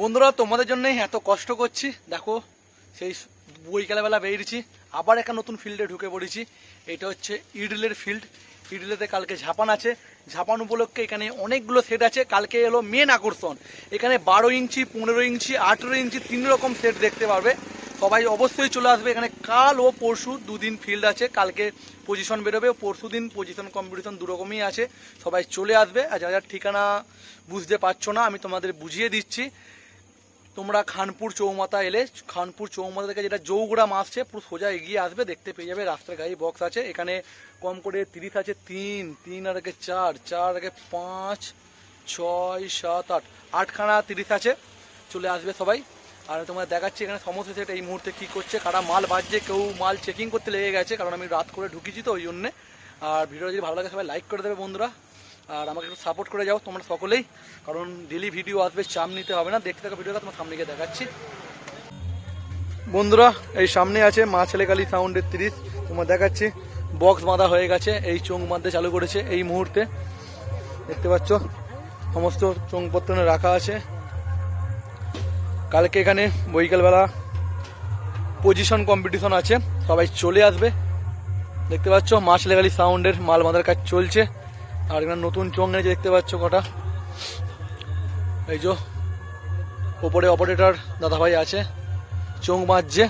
বন্ধুরা, তোমাদের জন্যই এত কষ্ট করছি। দেখো, সেই বৈকালবেলা বেরিয়েছি, আবার একটা নতুন ফিল্ডে ঢুকে পড়েছি। এটা হচ্ছে ইডলের ফিল্ড ইডলেতে কালকে ঝাপান আছে। ঝাপান উপলক্ষে এখানে অনেকগুলো সেট আছে। কালকে এলো মেন আকর্ষণ। এখানে বারো ইঞ্চি, পনেরো ইঞ্চি, আঠেরো ইঞ্চি, তিন রকম সেট দেখতে পারবে। সবাই অবশ্যই চলে আসবে এখানে। কাল ও পরশু দুদিন ফিল্ড আছে। কালকে পজিশন বেরোবে। পরশু দিন পজিশন কম্পিটিশন দু রকমই আছে। সবাই চলে আসবে। আর যারা যারা ঠিকানা বুঝতে পারছ না, আমি তোমাদের বুঝিয়ে দিচ্ছি। তোমরা খানপুর চৌমাথা এলে, খানপুর চৌমাথা থেকে যেটা জৌগুড়া মাসছে পুরো সোজা এগিয়ে আসবে, দেখতে পেয়ে যাবে রাস্তার গাড়ি বক্স আছে। এখানে কম করে তিরিশ আছে, তিন তিন আর একে চার চার একে পাঁচ, ছয়, সাত, আট, আটখানা তিরিশ আছে। চলে আসবে সবাই। আর তোমার দেখাচ্ছি এখানে সমস্ত সেট এই মুহূর্তে কী করছে, কারা মাল বাজছে কেউ মাল চেকিং করতে লেগে গেছে, কারণ আমি রাত করে ঢুকেছি তো ওই জন্যে। আর ভিডিও যদি ভালো লাগে সবাই লাইক করে দেবে বন্ধুরা। আর আমাকে একটু সাপোর্ট করে যাও তোমরা সকলেই। কারণ ডেলি ভিডিও আসবে, চাপ নিতে হবে না। দেখতে থাকো ভিডিওটা তোমার সামনে গিয়ে দেখাচ্ছি। বন্ধুরা, এই সামনে আছে মা ছেলেকালী সাউন্ডের তিরিশ। তোমার দেখাচ্ছি বক্স বাঁধা হয়ে গেছে, এই চোখ বাঁধতে চালু করেছে এই মুহূর্তে। দেখতে পাচ্ছ, সমস্ত চোঙপত্র রাখা আছে। কালকে এখানে বৈকালবেলা পজিশন কম্পিটিশন আছে, সবাই চলে আসবে। দেখতে পাচ্ছ মাছ লেগালি সাউন্ডের মাল বাঁধার কাজ চলছে। আর এখানে নতুন চোঙ এনেছে দেখতে পাচ্ছ কটা। এই যে ওপরে অপারেটর দাদাভাই আছে, চোঙ বাঁধছে।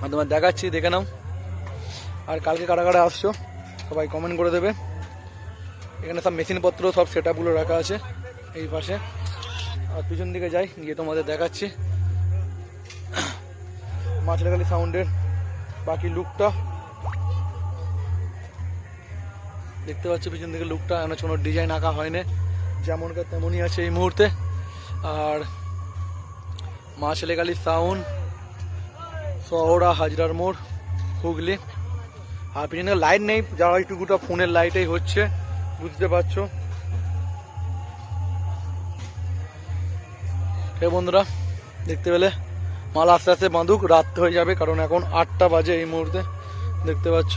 আর তোমার দেখাচ্ছি, দেখে নাও। আর কালকে কারা কারা আসছো, সবাই কমেন্ট করে দেবে। এখানে সব মেশিনপত্র সব সেট রাখা আছে এই পাশে। আর পিছন দিকে যাই, গিয়ে তোমাদের দেখাচ্ছি। মাছলাখালি সাউন্ডের বাকি লুকটা দেখতে পাচ্ছি পিছন দিকে লুকটা এখনও কোনো ডিজাইন আঁকা হয়নি। যেমনকার তেমনই আছে এই মুহূর্তে। আর মা ছেলেকালী সাউন্ড শহরা হাজরার মোড়, হুগলি। আর পিছনে লাইট নেই যারা একটুকুটা ফোনের লাইটেই হচ্ছে, বুঝতে পারছ? হে বন্ধুরা, দেখতে পেলে? মাল আস্তে আস্তে বাঁধুক, রাত হয়ে যাবে, কারণ এখন আটটা বাজে এই মুহূর্তে, দেখতে পাচ্ছ?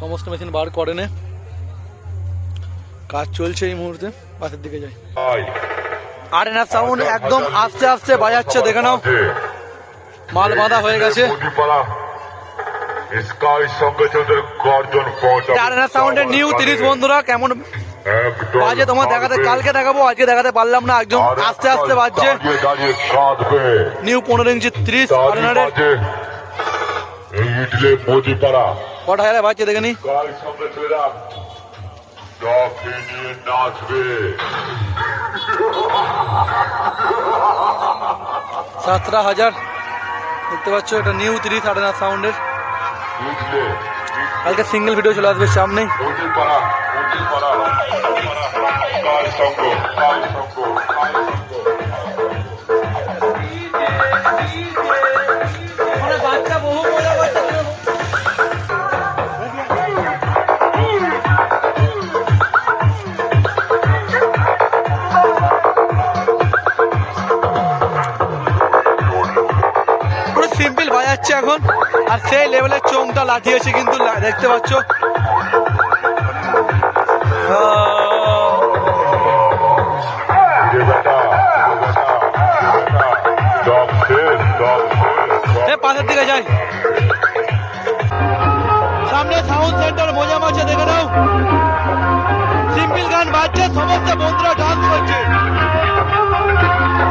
সমস্ত মেশিন বার করে নে। কাজ চলছে এই মুহূর্তে পাশের দিকে যাই। আর এনার সাউন্ড একদম আস্তে আস্তে বাজাচ্ছে দেখে নাও। মাল বাঁধা হয়ে গেছে। সাউন্ডের নিউ তিরিশ বন্ধুরা কেমন বাজে তোমার দেখাতে কালকে দেখাবো আজকে দেখাতে পারলাম না একদম আস্তে আস্তে বাজছে। নিউ পনেরো ইঞ্চি ত্রিশ এই ইডলে নদীপাড়া কটা হাজার বাজছে দেখে নি। স্কাই সঙ্গে ছেলেরা ট্রফি নিয়ে নাচবে। সাতটা হাজার। দেখতে পাচ্ছ এটা নিউ তিরিশ আর এনার সাউন্ডের কালকে সিঙ্গেল ভিডিও চলে আসবে সামনেই। বাজাচ্ছে এখন। আর সেই লেভেলের চোংটা লাঠিয়েছে কিন্তু দেখতে পাচ্ছ। পাশের দিকে যাই। সামনে সাউন্ড সেন্টার মজা মাছে দেখে নাও। সিম্পল গান বাজছে সমস্ত বন্ধুরা ডান্স করছে।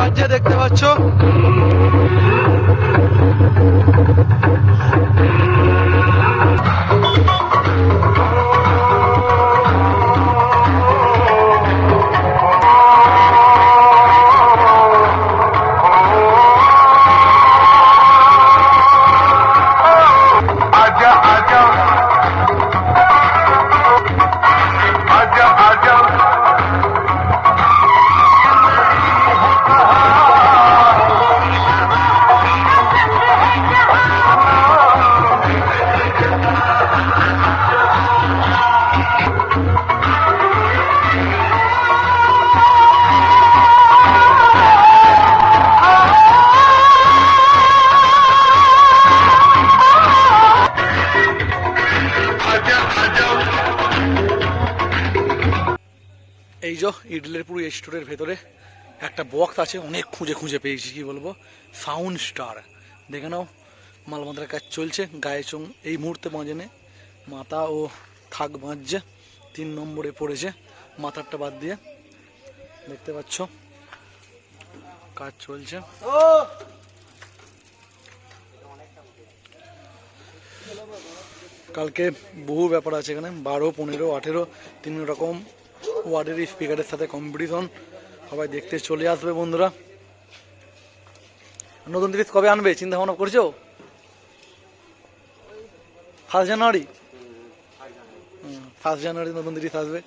বাজছে দেখতে পাচ্ছ? যে ইডলের পুরো স্টোরের ভেতরে একটা বক্স আছে, অনেক খুঁজে খুঁজে পেয়েছি, কি বলব? সাউন্ড স্টার দেখে নাও মালমাতার কাজ চলছে, গায়ে চোং, এই মুহূর্তে বাঁজেনে মাথা ও থাক বাঁধছে, তিন নম্বরে পড়েছে, মাথারটা বাদ দিয়ে। দেখতে পাচ্ছ, কাজ চলছে। কালকে বহু ব্যাপার আছে এখানে, বারো, পনেরো, আঠেরো, তিন রকম ওয়ার্ডের স্পিকারের সাথে কম্পিটিশন সবাই দেখতে চলে আসবে বন্ধুরা। নতুন জিনিস কবে আনবে, চিন্তা ভাবনা করছ? ফার্স্ট জানুয়ারি ফার্স্ট জানুয়ারি নতুন জিনিস আসবে।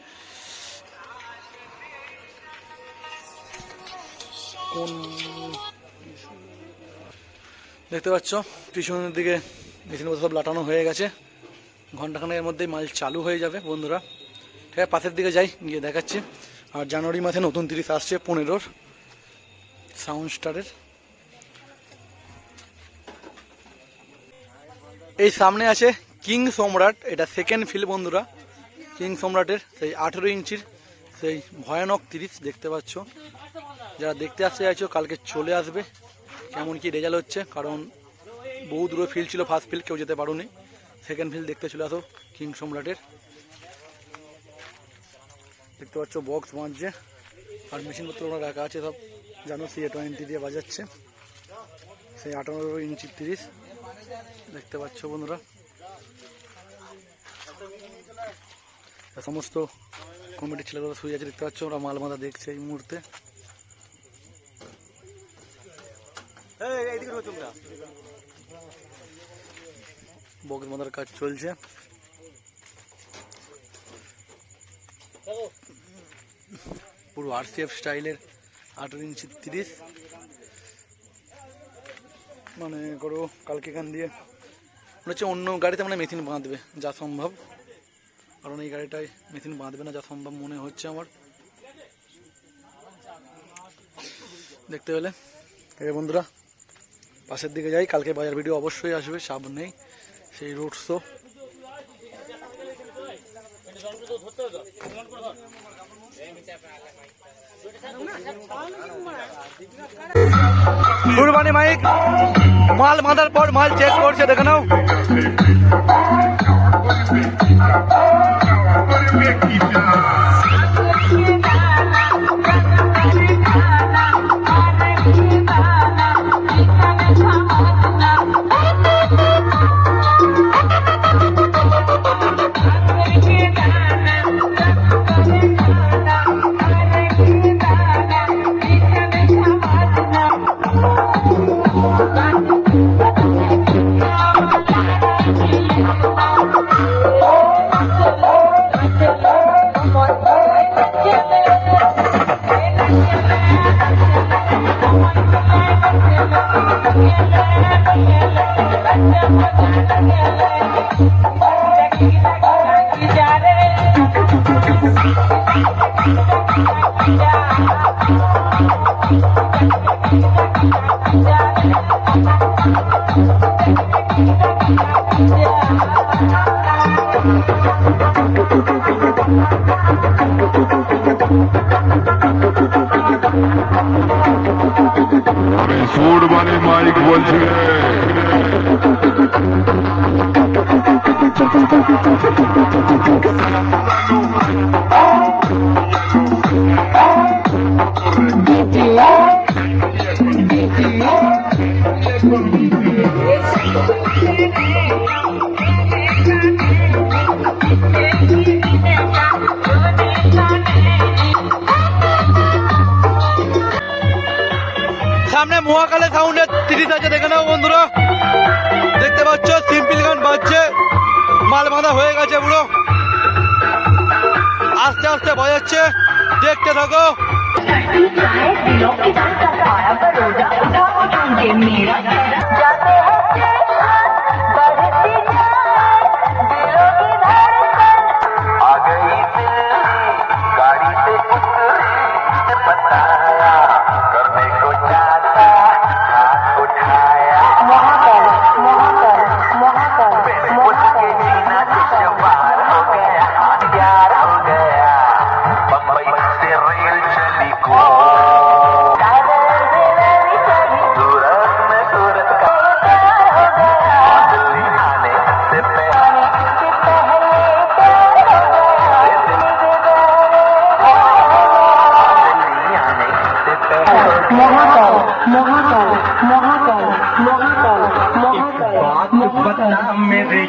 কোন দেখতে পাচ্ছ? পিছনের দিকে মেশিন সব লাটানো হয়ে গেছে। ঘন্টাখানেকের মধ্যেই মাল চালু হয়ে যাবে বন্ধুরা। ঠিক আছে পাশের দিকে যাই, গিয়ে দেখাচ্ছি। আর জানুয়ারি মাসে নতুন তিরিশ আসছে, পনেরোর সাউন্ড স্টারের। এই সামনে আছে কিং সম্রাট, এটা সেকেন্ড ফিল বন্ধুরা। কিং সম্রাটের, সেই আঠেরো ইঞ্চির, সেই ভয়ানক তিরিশ দেখতে পাচ্ছ। যারা দেখতে আসতে চাইছো, কালকে চলে আসবে। কেমন কি রেজাল্ট হচ্ছে, কারণ বহু দূরে ফিল্ড ছিল ফার্স্ট ফিল্ড কেউ যেতে পারোনি। সেকেন্ড ফিল্ড দেখতে চলে আসো, কিং সম্রাটের। দেখতে পাচ্ছ বক্স বাজছে আর মেশিনপত্র ওরা রাখা আছে সব। জানো সি টোয়েন্টি দিয়ে বাজাচ্ছে। সেই আঠারো ইঞ্চি তিরিশ। দেখতে পাচ্ছ বন্ধুরা। সমস্ত কমিটির ছেলেগুলো শুয়ে আছে দেখতে পাচ্ছ ওরা মাল মাথা দেখছে এই মুহূর্তে। বক্স বাঁধার কাজ চলছে। পুরো আরসিএফ স্টাইলের আঠারো ইঞ্চি তিরিশ। মানে করো, কালকে এখান দিয়ে। মনে হচ্ছে অন্য গাড়িতে মানে মেশিন বাঁধবে, যা সম্ভব। কারণ এই গাড়িটায় মেশিন বাঁধবে না, যা সম্ভব মনে হচ্ছে আমার। দেখতে পেলে? এই বন্ধুরা, পাশের দিকে যাই, কালকে বাজার ভিডিও অবশ্যই আসবে চাপ নেই। সেই রোড শো কুরবানি মাইক মাল বাঁধার পর মাল চেক করছে দেখে নাও। আমি সুর মাইক বলছে। বলছি রে সামনে মহাকালে সাউন্ডের তিরিশ আছে দেখে নাও বন্ধুরা দেখতে পাচ্ছ সিম্পল গান বাজছে মাল বাঁধা হয়ে গেছে পুরো আস্তে আস্তে বাজাচ্ছে দেখতে থাকো दिलों की जान का सारा बरोदा उठाओ झुमके मेरा जाते हैं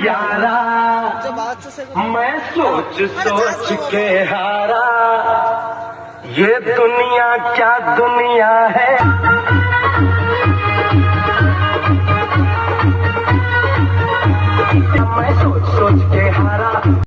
यारा मैं सोच सोच के हारा। ये दुनिया क्या दुनिया है? मैं सोच सोच के हारा।